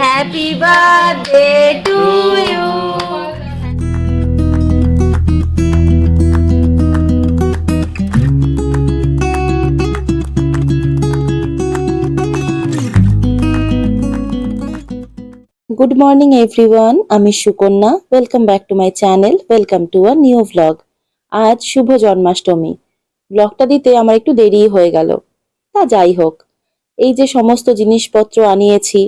Happy birthday to you good morning everyone আমি Sukanya. Welcome back to my channel welcome to a new vlog আজ শুভ জন্মাষ্টমী। ব্লগটা দিতে আমার একটু দেরি হয়ে গেল। তা যাই হোক। এই যে সমস্ত জিনিসপত্র আনিয়েছি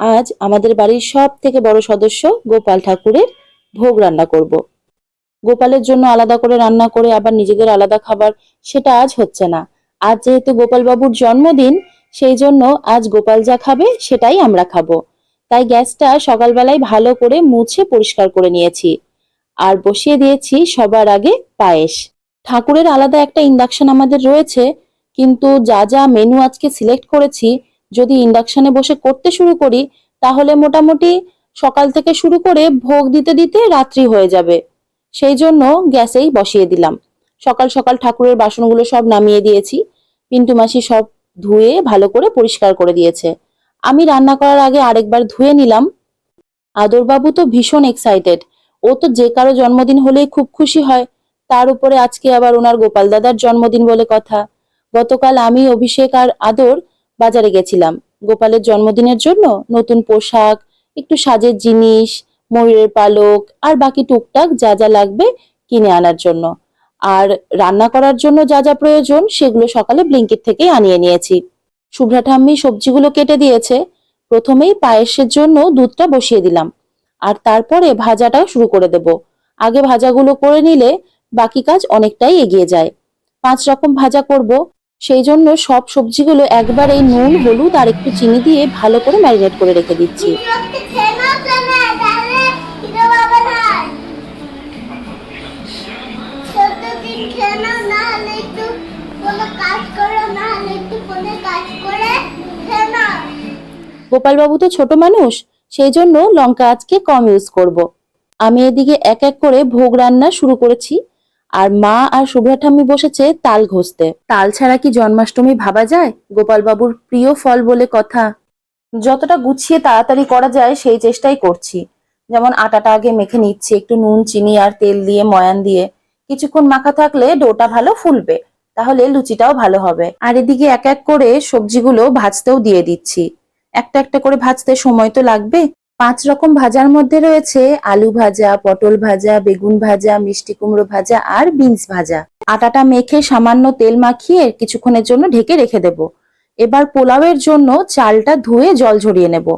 আজ আমাদের বাড়ির সব থেকে বড় সদস্য গোপাল ঠাকুরের ভোগ রান্না করব। গোপালের জন্য আলাদা করে রান্না করে আবার নিজেদের আলাদা খাবার, সেটা আজ হচ্ছে না। আজ যেহেতু গোপাল বাবুর জন্মদিন, সেই জন্য আজ গোপাল যা খাবে সেটাই আমরা খাব। তাই গ্যাসটা সকালবেলায় ভালো করে মুছে পরিষ্কার করে নিয়েছি। আর বসিয়ে দিয়েছি সবার আগে পায়েস। ঠাকুরের আলাদা একটা ইন্ডাকশন আমাদের রয়েছে, কিন্তু যা যা মেনু আজকে সিলেক্ট করেছি যদি ইন্ডাকশনে বসে করতে শুরু করি, তাহলে মোটামুটি সকাল থেকে শুরু করে ভোগ দিতে দিতে রাত্রি হয়ে যাবে। সেই জন্য গ্যাসেই বসিয়ে দিলাম। সকাল সকাল ঠাকুরের বাসনগুলো সব নামিয়ে দিয়েছি। পিন্টু মাসি সব ধুয়ে ভালো করে পরিষ্কার করে দিয়েছে। আমি রান্না করার আগে আরেকবার ধুয়ে নিলাম। আদরবাবু তো ভীষণ এক্সাইটেড ও তো যে কারও জন্মদিন হলেই খুব খুশি হয়। তার উপরে আজকে আবার ওনার গোপাল দাদার জন্মদিন বলে কথা। গতকাল আমি অভিষেক আর আদর বাজারে গেছিলাম। গোপালের জন্মদিনের জন্য নতুন পোশাক, একটু সাজের জিনিস, ময়ূরের পালক আর বাকি টুকটাক যা যা লাগবে কিনে আনার জন্য। আর রান্না করার জন্য যা যা প্রয়োজন সেগুলো সকালে ব্লিঙ্কিট থেকেই আনিয়ে নিয়েছি। শুভ্রা ঠাম্মি সবজিগুলো কেটে দিয়েছে। প্রথমেই পায়েসের জন্য দুধটা বসিয়ে দিলাম। আর তারপরে ভাজাটাও শুরু করে দেব। আগে ভাজাগুলো করে নিলে বাকি কাজ অনেকটাই এগিয়ে যায়। পাঁচ রকম ভাজা করব। সেই জন্য সব সবজিগুলো একবার এই নুন, হলুদ আর একটু চিনি দিয়ে ভালো করে ম্যারিনেট করে রেখে দিচ্ছি। গোপালবাবু তো ছোট মানুষ সেই জন্য লঙ্কা আজকে কম ইউজ করব। আমি এদিকে এক এক করে ভোগ রান্না শুরু করেছি আর মা আর শুভ্রা ঠাম্মি বসেছে তাল ঘষতে। তাল ছাড়া কি জন্মাষ্টমী ভাবা যায়? গোপালবাবুর প্রিয় ফল বলে কথা। যতটা গুছিয়ে তাড়াতাড়ি করা যায়, সেই চেষ্টাই করছি। যেমন আটাটা আগে মেখে নিচ্ছি, একটু নুন, চিনি আর তেল দিয়ে, ময়ান দিয়ে। কিছুক্ষণ মাখা থাকলে ডোটা ভালো ফুলবে, তাহলে লুচিটাও ভালো হবে। আর এদিকে এক এক করে সবজিগুলো ভাজতেও দিয়ে দিচ্ছি। একটা একটা করে ভাজতে সময় তো লাগবে। পাঁচ রকম ভাজার মধ্যে রয়েছে আলু ভাজা, পটল ভাজা, বেগুন ভাজা, মিষ্টি কুমড়ো ভাজা আর বিনস ভাজা। আটাটা মেখে সামান্য তেল মাখিয়ে কিছুক্ষণের জন্য ঢেকে রেখে দেব। এবার পোলাওয়ের জন্য চালটা ধুয়ে জল ঝরিয়ে নেব।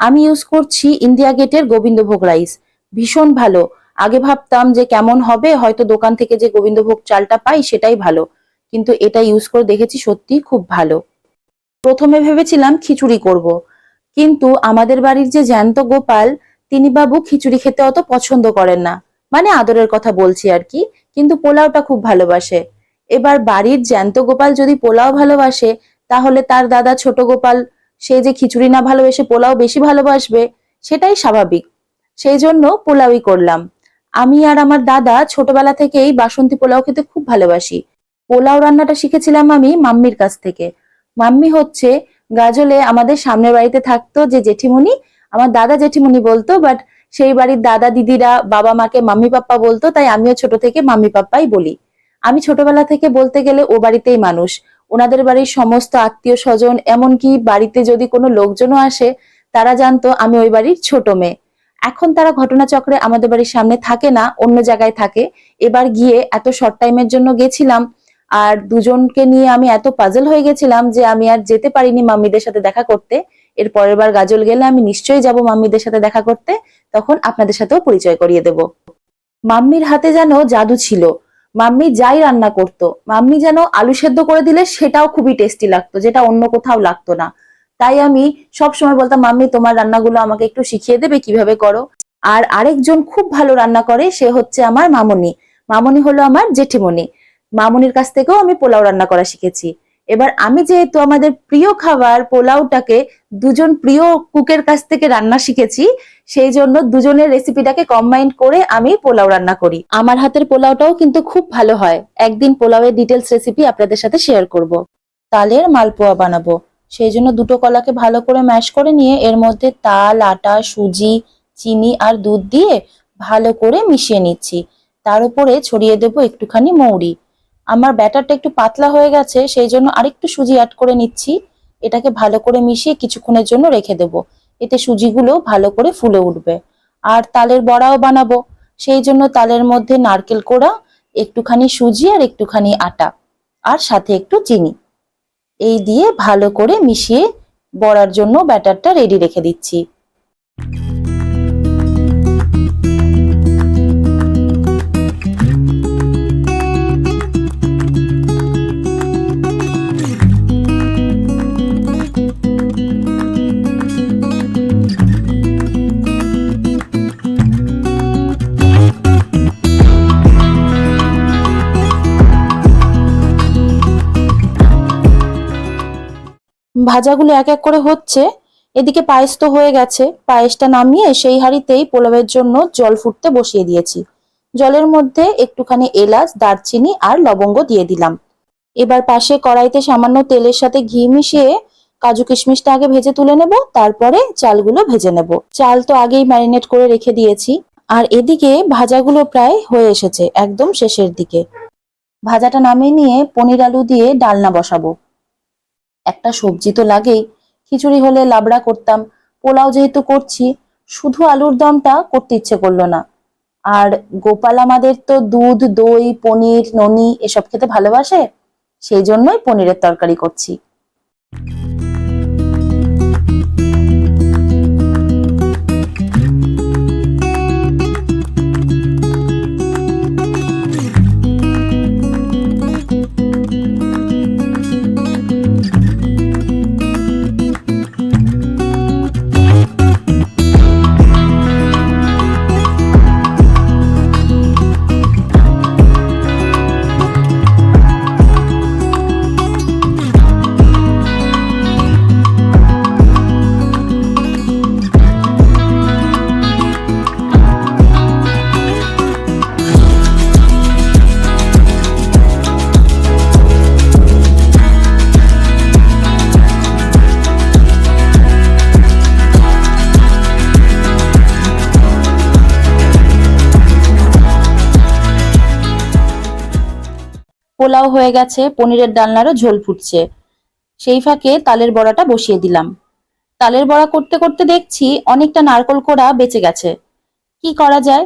আমি ইউজ করছি ইন্ডিয়া গেটের গোবিন্দভোগ রাইস। ভীষণ ভালো। আগে ভাবতাম যে কেমন হবে, হয়তো দোকান থেকে যে গোবিন্দভোগ চালটা পাই সেটাই ভালো। কিন্তু এটা ইউজ করে দেখেছি সত্যিই খুব ভালো। প্রথমে ভেবেছিলাম খিচুড়ি করব। কিন্তু আমাদের বাড়ির যে জ্যান্ত গোপাল, তিনি বাবু খিচুড়ি খেতে অত পছন্দ করেন না। মানে আদরের কথা বলছি আর কি, কিন্তু পোলাওটা খুব ভালোবাসে। এবার বাড়ির জ্যান্ত গোপাল যদি পোলাও ভালোবাসে, তাহলে তার দাদা ছোট গোপাল, সে যে খিচুড়ি না ভালোবেসে পোলাও বেশি ভালোবাসবে, সেটাই স্বাভাবিক। সেই জন্য পোলাওই করলাম। আমি আর আমার দাদা ছোটবেলা থেকেই বাসন্তী পোলাও খেতে খুব ভালোবাসি। পোলাও রান্নাটা শিখেছিলাম আমি মাম্মির কাছ থেকে। মাম্মি হচ্ছে গাজলে আমাদের সামনের বাড়িতে থাকতো যে জেঠিমণি, আমার দাদা জেঠিমণি বলতো বাট সেই বাড়ির দাদা দিদিরা বাবা মাকে মাম্মি পাপ্পা বলতো, তাই আমিও ছোট থেকে মাম্মি পাপ্পাই বলি। আমি ছোটবেলা থেকে বলতে গেলে ও বাড়িতেই মানুষ। ওনাদের বাড়ির সমস্ত আত্মীয় স্বজন, এমনকি বাড়িতে যদি কোনো লোকজনও আসে, তারা জানতো আমি ওই বাড়ির ছোট মেয়ে। এখন তারা ঘটনাচক্রে আমাদের বাড়ির সামনে থাকে না, অন্য জায়গায় থাকে। এবার গিয়ে এত শর্ট টাইমের জন্য গেছিলাম আর দুজনকে নিয়ে আমি এত পাজল হয়ে গেছিলাম যে আমি আর যেতে পারিনি মাম্মিদের সাথে দেখা করতে। এর পরের বার গাজল গেলে আমি নিশ্চয়ই যাব মাম্মিদের সাথে দেখা করতে। তখন আপনাদের সাথেও পরিচয় করিয়ে দেব। মাম্মির হাতে যেন জাদু ছিল। মাম্মি যাই রান্না করতো। মাম্মি যেন আলু সেদ্ধ করে দিলে সেটাও খুবই টেস্টি লাগতো, যেটা অন্য কোথাও লাগতো না। তাই আমি সব সময় বলতাম, মাম্মি, তোমার রান্নাগুলো আমাকে একটু শিখিয়ে দেবে কীভাবে করো? আর আরেকজন খুব ভালো রান্না করে, সে হচ্ছে আমার মামনি। মামনি হলো আমার জেঠিমণি। মামুনির কাছ থেকেও আমি পোলাও রান্না করা শিখেছি। এবার আমি যেহেতু আমাদের প্রিয় খাবার পোলাওটাকে দুজন প্রিয় কুকের কাছ থেকে রান্না শিখেছি, সেই জন্য দুজনের রেসিপিটাকে কম্বাইন করে আমি পোলাও রান্না করি। আমার হাতের পোলাওটাও কিন্তু খুব ভালো হয়। একদিন পোলাওয়ের ডিটেলস রেসিপি আপনাদের সাথে শেয়ার করব। তালের মালপোয়া বানাবো। সেই জন্য দুটো কলাকে ভালো করে ম্যাশ করে নিয়ে এর মধ্যে তাল, আটা, সুজি, চিনি আর দুধ দিয়ে ভালো করে মিশিয়ে নিচ্ছি। তার উপরে ছড়িয়ে দেবো একটুখানি মৌরি। আমার ব্যাটারটা একটু পাতলা হয়ে গেছে, সেই জন্য আরেকটু সুজি অ্যাড করে নিচ্ছি। এটাকে ভালো করে মিশিয়ে কিছুক্ষণের জন্য রেখে দেবো। এতে সুজিগুলো ভালো করে ফুলে উঠবে। আর তালের বড়াও বানাবো। সেই জন্য তালের মধ্যে নারকেল কোড়া, একটুখানি সুজি আর একটুখানি আটা, আর সাথে একটু চিনি। এই দিয়ে ভালো করে মিশিয়ে বড়ার জন্য ব্যাটারটা রেডি রেখে দিচ্ছি। ভাজাগুলো এক এক করে হচ্ছে। এদিকে পায়েস তো হয়ে গেছে। পায়েসটা নামিয়ে সেই হাঁড়িতেই পোলাওয়ের জন্য জল ফুটতে বসিয়ে দিয়েছি। জলের মধ্যে একটুখানি এলাচ, দারচিনি আর লবঙ্গ দিয়ে দিলাম। এবার পাশে কড়াইতে সামান্য তেলের সাথে ঘি মিশিয়ে কাজু কিশমিশটা আগে ভেজে তুলে নেব, তারপরে চালগুলো ভেজে নেব। চাল তো আগেই ম্যারিনেট করে রেখে দিয়েছি। আর এদিকে ভাজাগুলো প্রায় হয়ে এসেছে, একদম শেষের দিকে। ভাজাটা নামিয়ে নিয়ে পনির আলু দিয়ে ডালনা বসাবো। একটা সবজি তো লাগেই। খিচুড়ি হলে লাবড়া করতাম, পোলাও যেহেতু করছি, শুধু আলুর দমটা করতে ইচ্ছে করল না। আর গোপাল আমাদের তো দুধ, দই, পনির, ননি এসব খেতে ভালোবাসে, সেই জন্যই পনিরের তরকারি করছি। পোলাও হয়ে গেছে, পনিরের ডালনারও ঝোল ফুটছে। সেই ফাঁকে তালের বড়াটা বসিয়ে দিলাম। তালের বড়া করতে করতে দেখছি অনেকটা নারকল কোড়া বেঁচে গেছে। কি করা যায়?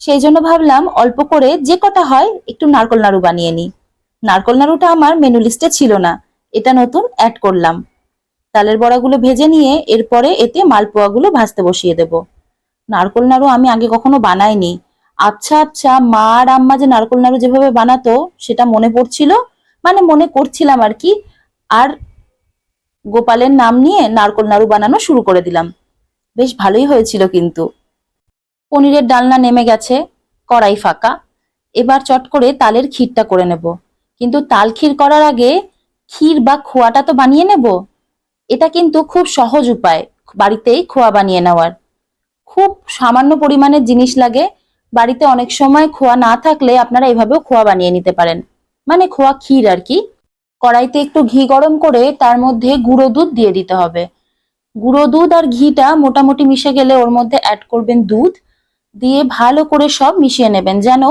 সেই জন্য ভাবলাম অল্প করে যে কটা হয় একটু নারকল নাড়ু বানিয়ে নিই। নারকল নাড়ুটা আমার মেনু লিস্টে ছিল না, এটা নতুন অ্যাড করলাম। তালের বড়াগুলো ভেজে নিয়ে এরপরে এতে মালপোয়াগুলো ভাজতে বসিয়ে দেব। নারকল নাড়ু আমি আগে কখনো বানাইনি আচ্ছা আচ্ছা মা আর আম্মা যে নারকল নাড়ু যেভাবে বানাতো, সেটা মনে পড়ছিল? মানে মনে করছিলাম আর কি। আর গোপালের নাম নিয়ে নারকল নাড়ু বানানো শুরু করে দিলাম। বেশ ভালোই হয়েছিল কিন্তু। পনিরের ডালনা নেমে গেছে, কড়াই ফাঁকা। এবার চট করে তালের ক্ষীরটা করে নেব। কিন্তু তাল ক্ষীর করার আগে ক্ষীর বা খোয়াটা তো বানিয়ে নেব? এটা কিন্তু খুব সহজ উপায়, বাড়িতেই খোয়া বানিয়ে নেওয়ার। খুব সামান্য পরিমাণের জিনিস লাগে বাড়িতে অনেক সময় খোয়া না থাকলে আপনারা এভাবেও খোয়া বানিয়ে নিতে পারেন। মানে খোয়া ক্ষীর আর কি। কড়াইতে একটু ঘি গরম করে তার মধ্যে গুঁড়ো দুধ দিয়ে দিতে হবে। গুঁড়ো দুধ আর ঘিটা মোটামুটি মিশে গেলে ওর মধ্যে অ্যাড করবেন দুধ। দিয়ে ভালো করে সব মিশিয়ে নেবেন যেন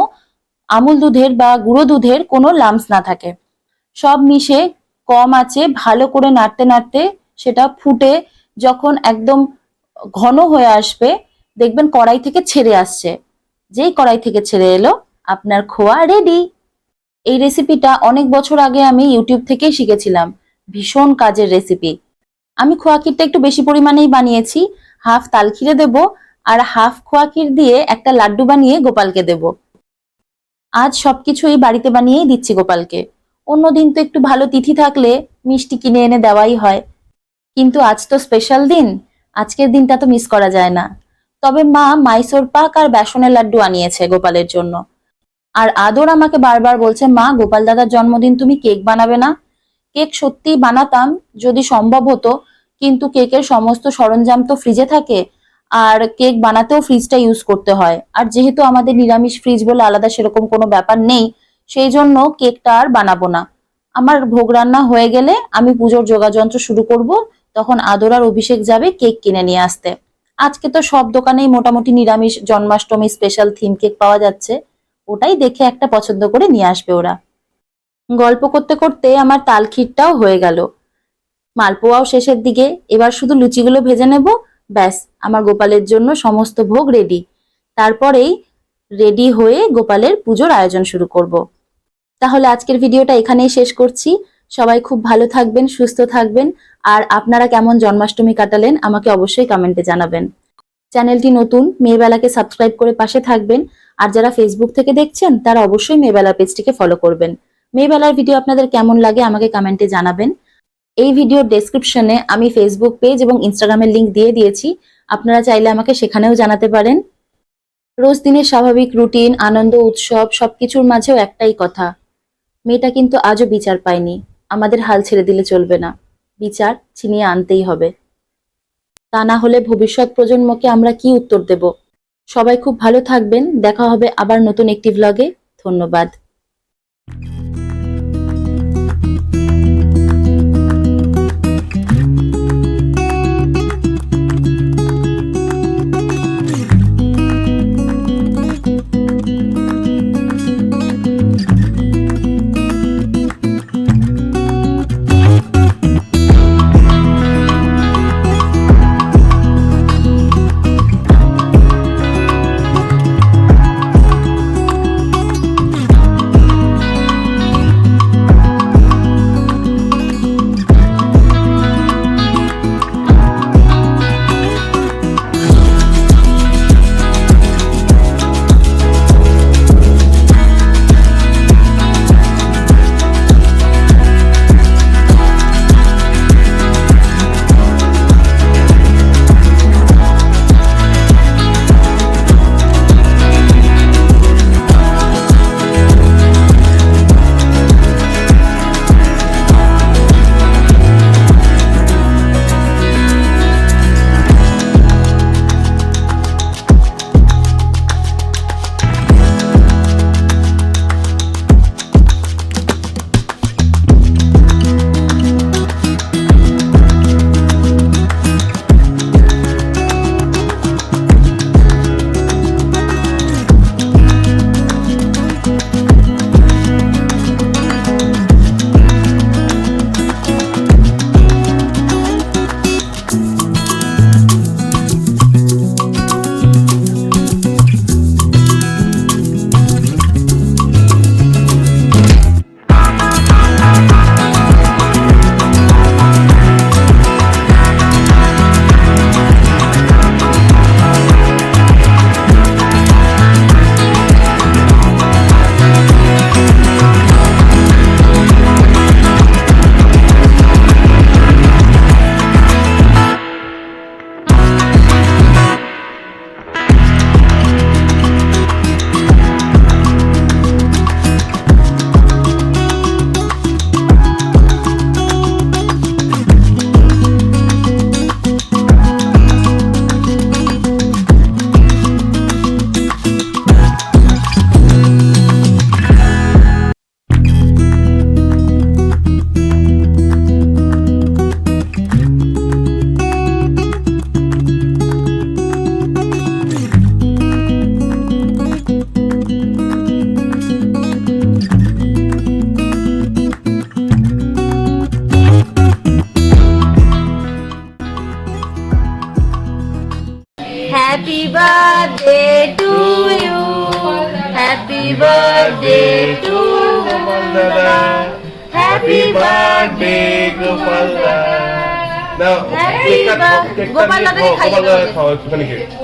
আমুল দুধের বা গুঁড়ো দুধের কোনো লামস না থাকে। সব মিশে কম আছে, ভালো করে নাড়তে নাড়তে সেটা ফুটে যখন একদম ঘন হয়ে আসবে, দেখবেন কড়াই থেকে ছেড়ে আসছে। যেই কড়াই থেকে ছেড়ে এলো, আপনার খোয়া রেডি এই রেসিপিটা অনেক বছর আগে আমি ইউটিউব থেকেই শিখেছিলাম, ভীষণ কাজের রেসিপি আমি খোয়া একটু বেশি পরিমাণেই বানিয়েছি হাফ তাল ক্ষীরে দেব আর হাফ খোয়া দিয়ে একটা লাড্ডু বানিয়ে গোপালকে দেব। আজ সবকিছুই বাড়িতে বানিয়েই দিচ্ছি গোপালকে। অন্যদিন তো একটু ভালো তিথি থাকলে মিষ্টি কিনে এনে দেওয়াই হয়। কিন্তু আজ তো স্পেশাল দিন, আজকের দিনটা তো মিস করা যায় না। তবে মা মাইসোর পাক আর বেসনের লাড্ডু আনিয়েছে গোপালের জন্য। আর আদর আমাকে বারবার বলছে, মা, গোপাল দাদার জন্মদিন তুমি কেক বানাবে না। কেক সত্যিই বানাতাম যদি সম্ভব হতো, কিন্তু কেকের সমস্ত সরঞ্জাম তো ফ্রিজে থাকে, আর কেক বানাতেও ফ্রিজটা ইউজ করতে হয়। আর যেহেতু আমাদের নিরামিষ ফ্রিজ বলে আলাদা সেরকম কোনো ব্যাপার নেই, সেই জন্য কেকটা আর বানাবো না। আমার ভোগ রান্না হয়ে গেলে আমি পুজোর যোগাযন্ত্র শুরু করব, তখন আদর আর অভিষেক যাবে কেক কিনে নিয়ে আসতে। আজকে তো সব দোকানেই মোটামুটি নিরামিষ জন্মাষ্টমী স্পেশাল থিম কেক পাওয়া যাচ্ছে। ওটাই দেখে একটা পছন্দ করে নিয়ে আসবে ওরা। গল্প করতে করতে আমার তাল ক্ষীরটাও হয়ে গেল। মালপোয়াও শেষের দিকে, এবার শুধু লুচিগুলো ভেজে নেব, ব্যাস, আমার গোপালের জন্য সমস্ত ভোগ রেডি তারপরেই রেডি হয়ে গোপালের পুজোর আয়োজন শুরু করব। তাহলে আজকের ভিডিওটা এখানেই শেষ করছি। সবাই খুব ভালো থাকবেন, সুস্থ থাকবেন। আর আপনারা কেমন জন্মাষ্টমী কাটালেন, আমাকে অবশ্যই কমেন্টে জানাবেন। চ্যানেলটি নতুন, মেয়েবেলাকে সাবস্ক্রাইব করে পাশে থাকবেন। আর যারা ফেসবুক থেকে দেখছেন, তারা অবশ্যই মেয়েবেলা পেজটিকে ফলো করবেন। মেয়েবেলার ভিডিও আপনাদের কেমন লাগে, আমাকে কমেন্টে জানাবেন। এই ভিডিওর ডেসক্রিপশনে আমি ফেসবুক পেজ এবং ইনস্টাগ্রামের লিংক দিয়ে দিয়েছি। আপনারা চাইলে আমাকে সেখানেও জানাতে পারেন। রোজ দিনের স্বাভাবিক রুটিন আনন্দ, উৎসব, সবকিছুর মাঝেও একটাই কথা। মেয়েটা কিন্তু আজও বিচার পায়নি। আমাদের হাল ছেড়ে দিলে চলবে না। বিচার ছিনিয়ে আনতেই হবে। তা না হলে ভবিষ্যৎ প্রজন্মকে আমরা কি উত্তর দেব? সবাই খুব ভালো থাকবেন। দেখা হবে আবার নতুন একটি ব্লগে ধন্যবাদ। Happy birthday to you. Happy birthday to Gopalda. Happy birthday Gopalda. Now, take that, take that, Gopalda, Gopalda, Gopalda, Gopalda, Gopalda,